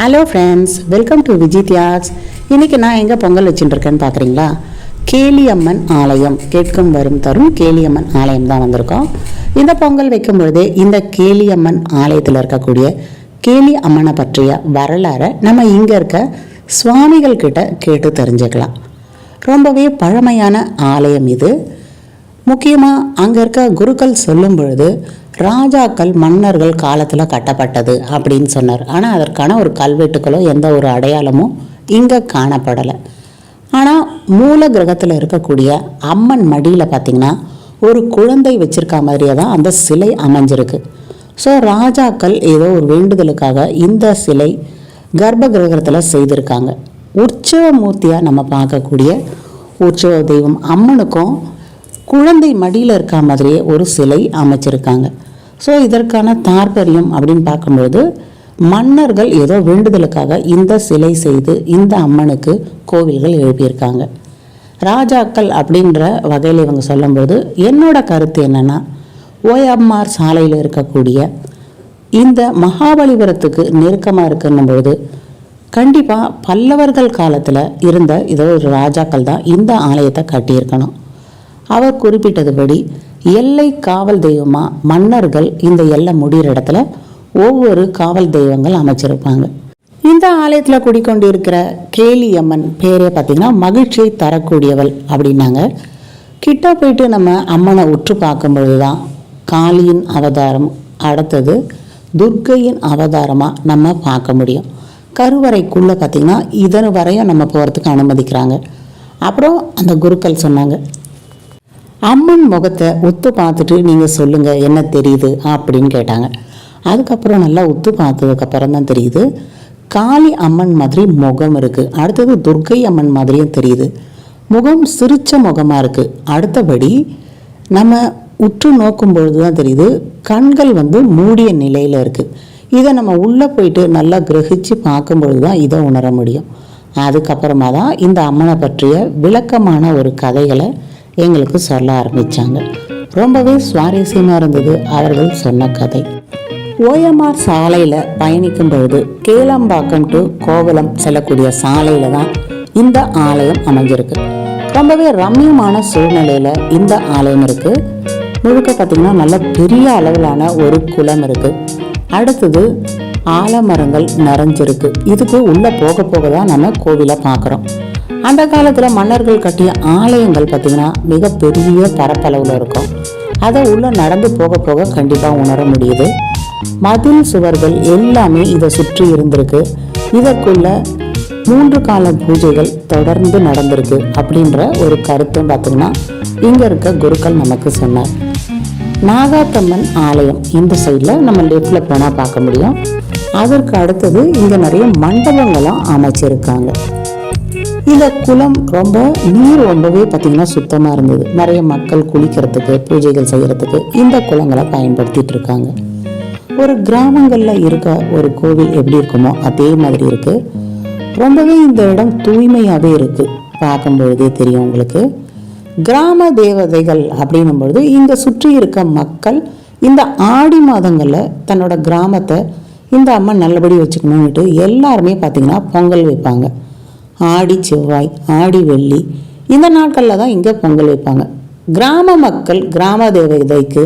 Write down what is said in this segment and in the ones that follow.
Hello friends welcome to Viji யாக்ஸ் இன்றைக்கி நான் எங்கே பொங்கல் வச்சுட்டுருக்கேன்னு பார்க்குறீங்களா கேளியம்மன் ஆலயம். கேட்கும் வரும் தரும் கேளியம்மன் ஆலயம் தான் வந்திருக்கோம். இந்த பொங்கல் வைக்கும் பொழுதே இந்த கேளியம்மன் ஆலயத்தில் இருக்கக்கூடிய கேலி அம்மனை பற்றிய வரலாறை நம்ம இங்கே இருக்க சுவாமிகள் கிட்ட கேட்டு தெரிஞ்சுக்கலாம். ரொம்பவே பழமையான ஆலயம் இது. முக்கியமாக அங்கே இருக்க குருக்கள் சொல்லும் பொழுது ராஜாக்கள் மன்னர்கள் காலத்தில் கட்டப்பட்டது அப்படின்னு சொன்னார். ஆனால் அதற்கான ஒரு கல்வெட்டுக்களோ எந்த ஒரு அடையாளமும் இங்கே காணப்படலை. ஆனால் மூல கிரகத்தில் இருக்கக்கூடிய அம்மன் மடியில் பார்த்திங்கன்னா ஒரு குழந்தை வச்சிருக்க மாதிரியே தான் அந்த சிலை அமைஞ்சிருக்கு. ஸோ ராஜாக்கள் ஏதோ ஒரு வேண்டுதலுக்காக இந்த சிலை கர்ப்ப கிரகத்தில் செய்திருக்காங்க. உற்சவ மூர்த்தியாக நம்ம பார்க்கக்கூடிய உற்சவ தெய்வம் அம்மனுக்கும் குழந்தை மடியில் இருக்க மாதிரியே ஒரு சிலை அமைச்சிருக்காங்க. ஸோ இதற்கான தாற்பயம் அப்படின்னு பார்க்கும்பொழுது மன்னர்கள் ஏதோ வேண்டுதலுக்காக இந்த சிலை செய்து இந்த அம்மனுக்கு கோவில்கள் எழுப்பியிருக்காங்க. ராஜாக்கள் அப்படின்ற வகையில் இவங்க சொல்லும்போது என்னோட கருத்து என்னன்னா ஓயம்மார் சாலையில் இருக்கக்கூடிய இந்த மகாபலிபுரத்துக்கு நெருக்கமாக இருக்குன்னும் பொழுது கண்டிப்பாக பல்லவர்கள் காலத்தில் இருந்த இதோ ஒரு ராஜாக்கள் தான் இந்த ஆலயத்தை கட்டியிருக்கணும். அவர் குறிப்பிட்டதுபடி எல்லை காவல் தெய்வமா மன்னர்கள் இந்த எல்லை முடிகிற இடத்துல ஒவ்வொரு காவல் தெய்வங்கள் அமைச்சிருப்பாங்க. இந்த ஆலயத்தில் குடிக்கொண்டிருக்கிற கேலி அம்மன் பேரே பார்த்தீங்கன்னா மகிழ்ச்சியை தரக்கூடியவள் அப்படின்னாங்க. கிட்ட போயிட்டு நம்ம அம்மனை உற்று பார்க்கும்பொழுது தான் காளியின் அவதாரம் அடுத்தது துர்க்கையின் அவதாரமாக நம்ம பார்க்க முடியும். கருவறைக்குள்ளே பார்த்திங்கன்னா இதன் வரையும் நம்ம போகிறதுக்கு அனுமதிக்கிறாங்க. அப்புறம் அந்த குருக்கள் சொன்னாங்க அம்மன் முகத்தை ஒத்து பார்த்துட்டு நீங்கள் சொல்லுங்கள் என்ன தெரியுது அப்படின்னு கேட்டாங்க. அதுக்கப்புறம் நல்லா உத்து பார்த்ததுக்கப்புறம் தான் தெரியுது. காளி அம்மன் மாதிரி முகம் இருக்குது அடுத்தது துர்க்கை அம்மன் மாதிரியும் தெரியுது. முகம் சிரித்த முகமாக இருக்குது அடுத்தபடி நம்ம உற்று நோக்கும் பொழுது தான் தெரியுது. கண்கள் வந்து மூடிய நிலையில் இருக்குது இதை நம்ம உள்ளே போயிட்டு நல்லா கிரகிச்சு பார்க்கும் பொழுது தான் இதை உணர முடியும். அதுக்கப்புறமா தான் இந்த அம்மனை பற்றிய விளக்கமான ஒரு கதைகளை எங்களுக்கு சொல்ல ஆரம்பித்தாங்க ரொம்பவே சுவாரஸ்யமாக இருந்தது அவர்கள் சொன்ன கதை. ஓஎம்ஆர் சாலையில் பயணிக்கும் பொழுது கேளம்பாக்கம் டு கோவலம் செல்லக்கூடிய சாலையில் தான் இந்த ஆலயம் அமைஞ்சிருக்கு. ரொம்பவே ரம்மியமான சூழ்நிலையில் இந்த ஆலயம் இருக்குது முழுக்க பார்த்தீங்கன்னா நல்ல பெரிய அளவிலான ஒரு குளம் இருக்குது அடுத்தது ஆலமரங்கள் நிறைஞ்சிருக்கு. இதுக்கு உள்ளே போக போக தான் நம்ம கோவிலை பார்க்குறோம். அந்த காலத்தில் மன்னர்கள் கட்டிய ஆலயங்கள் பார்த்திங்கன்னா மிகப்பெரிய பரப்பளவில் இருக்கும். அதை உள்ளே நடந்து போக போக கண்டிப்பாக உணர முடியுது. மதில் சுவர்கள் எல்லாமே இதை சுற்றி இருந்திருக்கு. இதற்குள்ள மூன்று கால பூஜைகள் தொடர்ந்து நடந்திருக்கு அப்படின்ற ஒரு கருத்தும் பார்த்தீங்கன்னா இங்கே இருக்க குருக்கள் நமக்கு சொன்னார். நாகாத்தம்மன் ஆலயம் இந்த சைடில் நம்ம லெஃப்டில் போனால் பார்க்க முடியும். அதற்கு அடுத்தது இங்கே நிறைய மண்டபங்களும் அமைச்சிருக்காங்க. இந்த குளம் ரொம்ப நீர் ரொம்பவே பார்த்திங்கன்னா சுத்தமாக இருந்தது. நிறைய மக்கள் குளிக்கிறதுக்கு பூஜைகள் செய்கிறதுக்கு இந்த குளங்களை பயன்படுத்திட்டு இருக்காங்க. ஒரு கிராமங்களில் இருக்க ஒரு கோவில் எப்படி இருக்குமோ அதே மாதிரி இருக்குது ரொம்பவே இந்த இடம் தூய்மையாகவே இருக்குது பார்க்கும்பொழுதே தெரியும் உங்களுக்கு. கிராம தேவதைகள் அப்படின்னும் பொழுது இங்கே சுற்றி இருக்க மக்கள் இந்த ஆடி மாதங்களில் தன்னோட கிராமத்தை இந்த அம்மா நல்லபடி வச்சுக்கணும்னுட்டு எல்லாருமே பார்த்திங்கன்னா பொங்கல் வைப்பாங்க. ஆடி செவ்வாய் ஆடி வெள்ளி இந்த நாட்களில் தான் இங்கே பொங்கல் வைப்பாங்க. கிராம மக்கள் கிராம தேவதைக்கு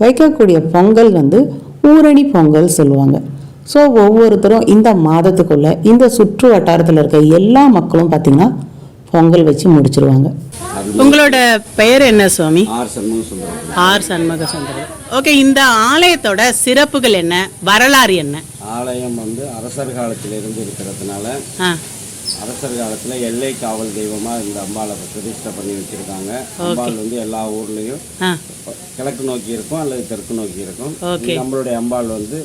வைக்கக்கூடிய பொங்கல் வந்து ஊரணி பொங்கல் சொல்லுவாங்க. ஸோ ஒவ்வொருத்தரும் இந்த மாதத்துக்குள்ள இந்த சுற்று வட்டாரத்தில் இருக்க எல்லா மக்களும் பார்த்திங்கன்னா பொங்கல் வச்சு முடிச்சிருவாங்க. உங்களோட பெயர் என்ன சுவாமி? ஆர் சண்முக சுந்தரம் ஓகே இந்த ஆலயத்தோட சிறப்புகள் என்ன? வரலாறு என்ன? ஆலயம் வந்து அரசர் காலத்திலிருந்து இருக்கிறதுனால ஆ. அரசர் காலத்துல எல்லை காவல் தெய்வமா இந்த அம்பாளை பிரதிஷ்டை பண்ணி வச்சிருக்காங்க. அம்பாள் வந்து எல்லா ஊர்லயும் கிழக்கு நோக்கி இருக்கும் அல்லது தெற்கு நோக்கி இருக்கும். நம்மளுடைய அம்பாள் வந்து.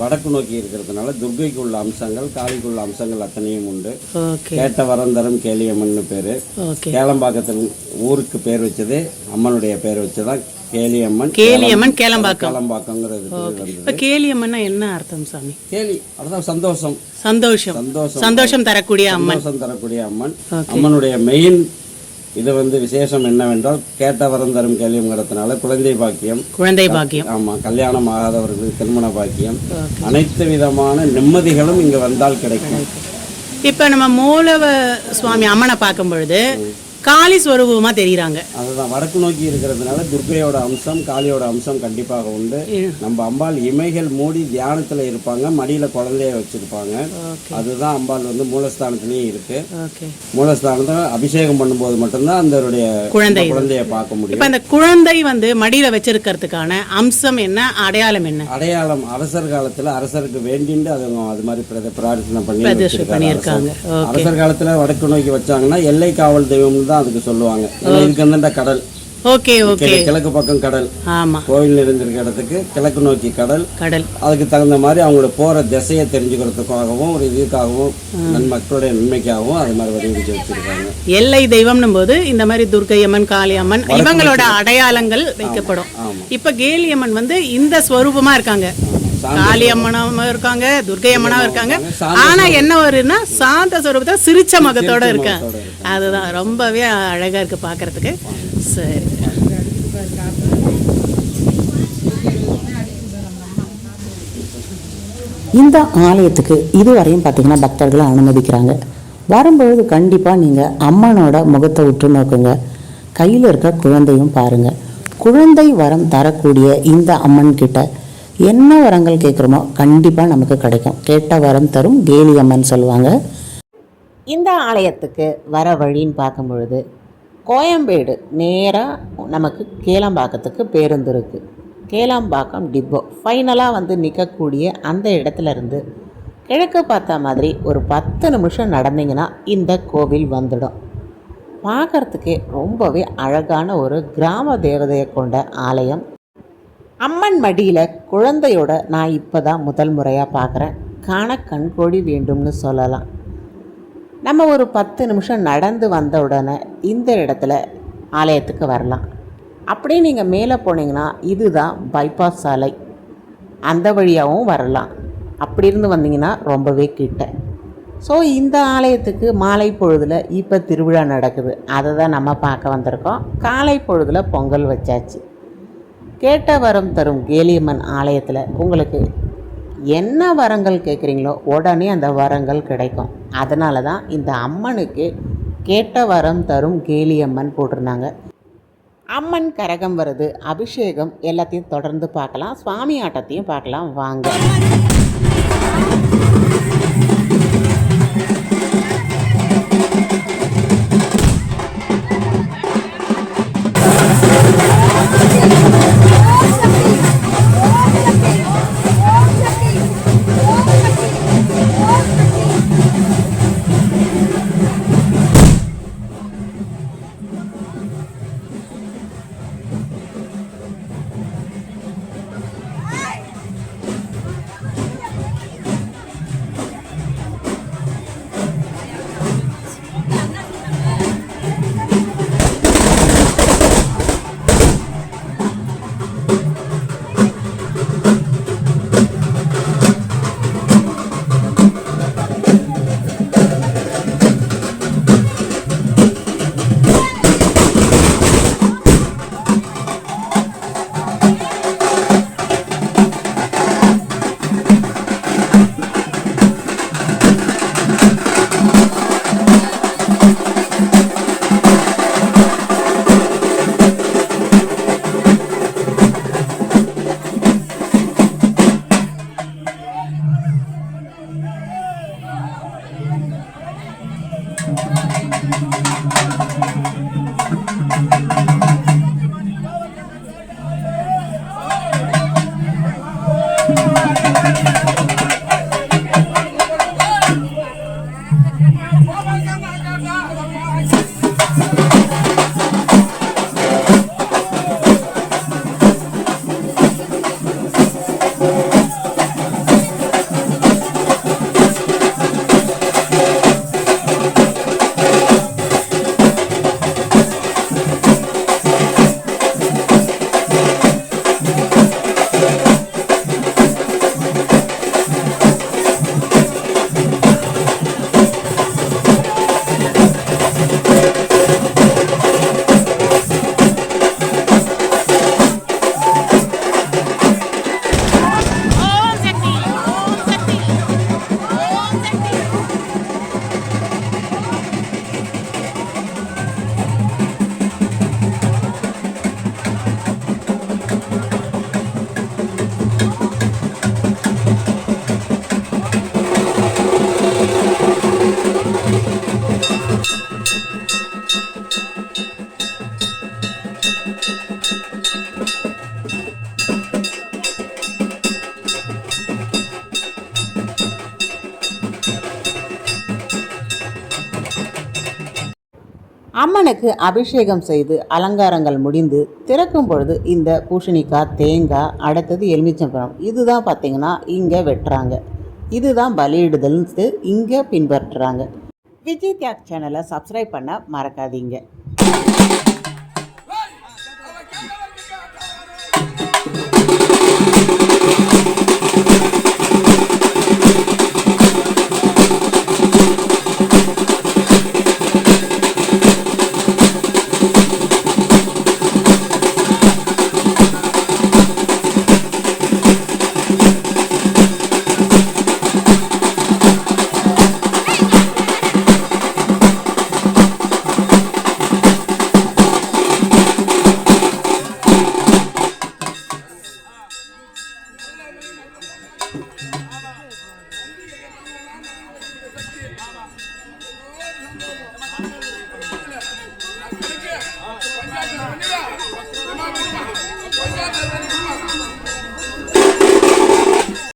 வடக்கு நோக்கி இருக்கிறதுனால துர்க்கைக்கு உள்ள அம்சங்கள் காளிக்குள்ள அம்சங்கள் அத்தனையும் உண்டு. கேட்ட வரந்தரம் கேலியம்மன் பேரு. ஓகே. கேளம்பாக்கத்தில் ஊருக்கு பேர் வச்சது அம்மனுடைய பேர் வச்சதான் கேலியம்மன் கேலியம்மன் கேளம்பாக்கம். வந்தது. இப்போ கேலியம்மன்னா என்ன அர்த்தம் சாமி? கேலி அதான் சந்தோஷம். சந்தோஷம். சந்தோஷம். சந்தோஷம் தரக்கூடிய அம்மன். சந்தோஷம் தரக்கூடிய அம்மன். அம்மனுடைய மெயின் இது வந்து விசேஷம் என்னவென்றால் கேட்ட வரம் தரும் கேள்விங்கிறதுனால குழந்தை பாக்கியம். குழந்தை பாக்கியம். ஆமா கல்யாணம் ஆகாதவர்களுக்கு திருமண பாக்கியம். அனைத்து விதமான நிம்மதிகளும் இங்க வந்தால் கிடைக்கும். இப்ப நம்ம மூலவ சுவாமி அம்மனை பார்க்கும் பொழுது காளி ஸ்வரூபமா தெரியுறாங்க. அதுதான் வடக்கு நோக்கி இருக்கிறதுனால துர்க்கையோட அம்சம் காளியோட அம்சம் கண்டிப்பாக உண்டு. நம்ம அம்பாள் இமைகள் மூடி தியானத்துல இருப்பாங்க மடியில குழந்தைய வச்சிருப்பாங்க. அதுதான் அம்பாள் வந்து மூலஸ்தானத்திலயும் இருக்கு. ஓகே. மூலஸ்தானத்தை அபிஷேகம் பண்ணும்போது மட்டும்தான் அந்த குழந்தை. குழந்தைய பார்க்க முடியும். இப்ப அந்த குழந்தை வந்து மடியில வச்சிருக்கிறதுக்கான அம்சம் என்ன அடையாளம் என்ன? அடையாளம் அரசர் காலத்துல அரசருக்கு வேண்டிண்டு அது அது மாதிரி பிரார்த்தனை பண்ணி பண்ணியிருக்காங்க. அரசர். அரசர் காலத்துல வடக்கு நோக்கி வச்சாங்கன்னா எல்லை காவல் தெய்வம் தான் அதுக்கு சொல்லுவாங்க. இதுக்கு கடல்? Okay okay. கிழ- கிழக்கு பக்கம் கடல். ஆமா. கோவில் நிறைஞ்சிருக்க இடத்துக்கு கிழக்கு நோக்கி கடல். கடல். அதுக்கு தகுந்த மாதிரி அவங்களோட போற திசையை தெரிஞ்சுக்கிறதுக்காகவும் ஒரு இதுக்காகவும் மக்களுடைய நன்மைக்காகவும் அது மாதிரி வடிவமைச்சு வச்சிருக்காங்க. எல்லை தெய்வம்னும் போது இந்த மாதிரி துர்க்கை அம்மன் காளி அம்மன் இவங்களோட அடையாளங்கள் வைக்கப்படும். இப்ப கேலி அம்மன் வந்து இந்த ஸ்வரூபமா இருக்காங்க. காளி அம்மனாவும் இருக்காங்க துர்க்கை அம்மனாவும் இருக்காங்க. ஆனா என்ன வருன்னா சாந்த ஸ்வரூபத்தை சிரிச்ச முகத்தோட இருக்காங்க அதுதான் ரொம்பவே அழகா இருக்கு பாக்குறதுக்கு. சரி. இந்த ஆலயத்துக்கு இதுவரையும் பார்த்தீங்கன்னா பக்தர்களை அனுமதிக்கிறாங்க. வரும்பொழுது கண்டிப்பாக நீங்கள் அம்மனோட முகத்தை உற்று நோக்குங்க. கையில் இருக்க குழந்தையும் பாருங்கள் குழந்தை வரம் தரக்கூடிய இந்த அம்மன் கிட்ட என்ன வரங்கள் கேட்குறோமோ கண்டிப்பாக நமக்கு கிடைக்கும். கேட்ட வரம் தரும். கேலி அம்மன் சொல்லுவாங்க. இந்த ஆலயத்துக்கு வர வழின்னு பார்க்கும் பொழுது கோயம்பேடு நேராக நமக்கு கேளம்பாக்கத்துக்கு பேருந்து இருக்குது கேளம்பாக்கம் டிப்போ. ஃபைனலாக வந்து நிற்கக்கூடிய அந்த இடத்துல இருந்து கிழக்கு பார்த்த மாதிரி ஒரு பத்து நிமிஷம் நடந்தீங்கன்னா இந்த கோவில் வந்துடும். பார்க்கறதுக்கே ரொம்பவே அழகான ஒரு கிராம தேவதையை கொண்ட ஆலயம். அம்மன் மடியில் குழந்தையோட நான் இப்போ தான் முதல் முறையாக பார்க்குறேன் காண கண்கோடி வேண்டும்னு சொல்லலாம். நம்ம ஒரு பத்து நிமிஷம் நடந்து வந்த உடனே இந்த இடத்துல ஆலயத்துக்கு வரலாம். அப்படியே நீங்கள் மேலே போனீங்கன்னா இதுதான் பைபாஸ் சாலை. அந்த வழியாகவும் வரலாம். அப்படி இருந்து வந்தீங்கன்னா ரொம்பவே கிட்ட. ஸோ இந்த ஆலயத்துக்கு மாலை பொழுதில் இப்போ திருவிழா நடக்குது. அதை தான் நம்ம பார்க்க வந்திருக்கோம். காலை பொழுதில் பொங்கல் வச்சாச்சு. கேட்ட வரம் தரும் கேலியம்மன் ஆலயத்தில் உங்களுக்கு என்ன வரங்கள் கேட்குறீங்களோ உடனே அந்த வரங்கள் கிடைக்கும். அதனால தான் இந்த அம்மனுக்கு கேட்ட வரம் தரும் கேலியம்மன் போட்டிருந்தாங்க. அம்மன் கரகம் வருது அபிஷேகம் எல்லாத்தையும் தொடர்ந்து பார்க்கலாம். சுவாமி ஆட்டத்தையும் பார்க்கலாம். வாங்க. சிவனுக்கு அபிஷேகம் செய்து அலங்காரங்கள் முடிந்து திறக்கும் பொழுது இந்த பூசணிக்காய் தேங்காய் அடுத்தது எலுமிச்சம்பழம் இதுதான் பார்த்தீங்கன்னா இங்கே வெட்டுறாங்க. இதுதான் பலியிடுதல்னு இங்கே பின்பற்றுறாங்க. விஜய் தியாக் சேனலை சப்ஸ்கிரைப் பண்ண மறக்காதீங்க.